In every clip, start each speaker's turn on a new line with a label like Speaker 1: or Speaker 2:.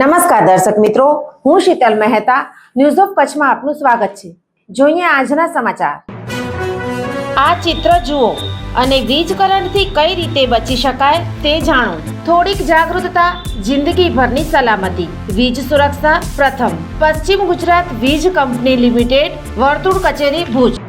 Speaker 1: નમસ્કાર દર્શક મિત્રો, હું શીતલ મહેતા ન્યૂઝ ઓફ કચ્છમાં આપનું સ્વાગત છે. જોઈએ આજના સમાચાર. આ ચિત્ર જુઓ, અને વીજ કરંટથી કઈ રીતે બચી શકાય તે જાણો. થોડીક જાગૃતતા, જિંદગીભરની સલામતી. વીજ સુરક્ષા પ્રથમ. પશ્ચિમ ગુજરાત વીજ કંપની લિમિટેડ, વર્તુળ કચેરી Bhuj.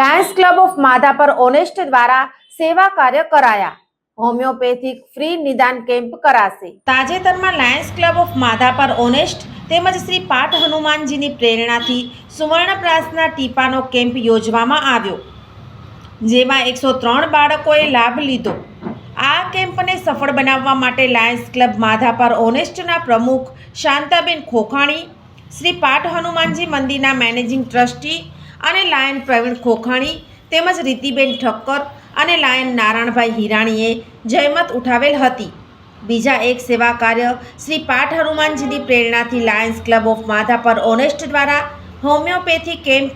Speaker 1: Lions Club of Madhapar Honest દ્વારા સેવા કાર્ય કરાયા. હોમિયોપેથિક ફ્રી નિદાન કેમ્પ કરાશે. તાજેતરમાં Lions Club of Madhapar Honest તેમજ શ્રી પાઠ હનુમાનજીની પ્રેરણાથી સુવર્ણપ્રાસના ટીપાનો કેમ્પ યોજવામાં આવ્યો, જેમાં એકસો ત્રણ બાળકોએ લાભ લીધો. આ કેમ્પને સફળ બનાવવા માટે લાયન્સ ક્લબ માધાપર ઓનેસ્ટના પ્રમુખ શાંતાબેન ખોખાણી, શ્રી પાઠ હનુમાનજી મંદિરના મેનેજિંગ ટ્રસ્ટી અને લાયન પ્રવીણ ખોખાણી તેમજ રીતિબેન ઠક્કર અને લાયન નારાયણભાઈ હિરાણીએ જહેમત ઉઠાવેલ હતી. બીજા એક સેવા કાર્ય શ્રી પાઠ હનુમાનજીની પ્રેરણાથી Lions club of Madhapar honest દ્વારા હોમિયોપેથી કેમ્પ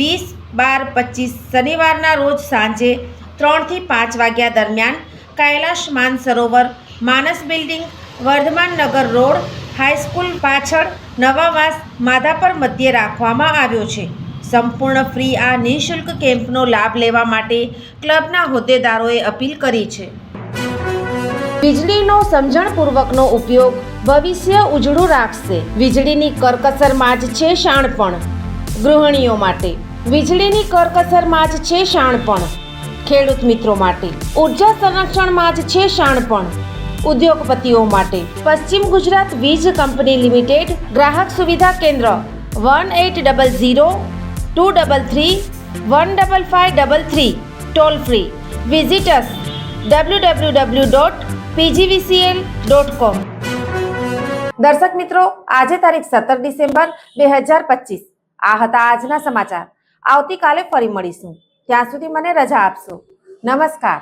Speaker 1: વીસ બાર પચીસ શનિવારના રોજ સાંજે ત્રણથી પાંચ વાગ્યા દરમિયાન કૈલાશ માનસરોવર માનસ બિલ્ડિંગ, વર્ધમાન નગર રોડ, હાઈસ્કૂલ પાછળ નવાવાસ માધાપર મધ્યે રાખવામાં આવ્યો છે. સંપૂર્ણ ફ્રી આ નિઃશુલ્ક કેમ્પનો લાભ લેવા માટે ક્લબના હોદ્દેદારોએ અપીલ કરી છે. વીજળીનો સમજણપૂર્વકનો ઉપયોગ ભવિષ્ય ઉજળું રાખશે. વીજળીની કરકસરમાં જ છે શાણપણ. ગૃહિણીઓ માટે, વીજળીની કરકસરમાં જ છે શાણપણ. ખેડૂત મિત્રો માટે, ઊર્જા સંરક્ષણમાં જ છે શાણપણ. ઉદ્યોગપતિઓ માટે, પશ્ચિમ ગુજરાત વીજ કંપની લિમિટેડ ગ્રાહક સુવિધા કેન્દ્ર one eight double zero two double three one double five double three toll free visitors W W W dot PGVCL dot com દર્શક મિત્રો, આજે તારીખ સત્તર ડિસેમ્બર બે હજાર પચીસ. આ હતા આજના સમાચાર. આવતીકાલે ફરી મળીશું. ત્યાં સુધી મને રજા આપશો. નમસ્કાર.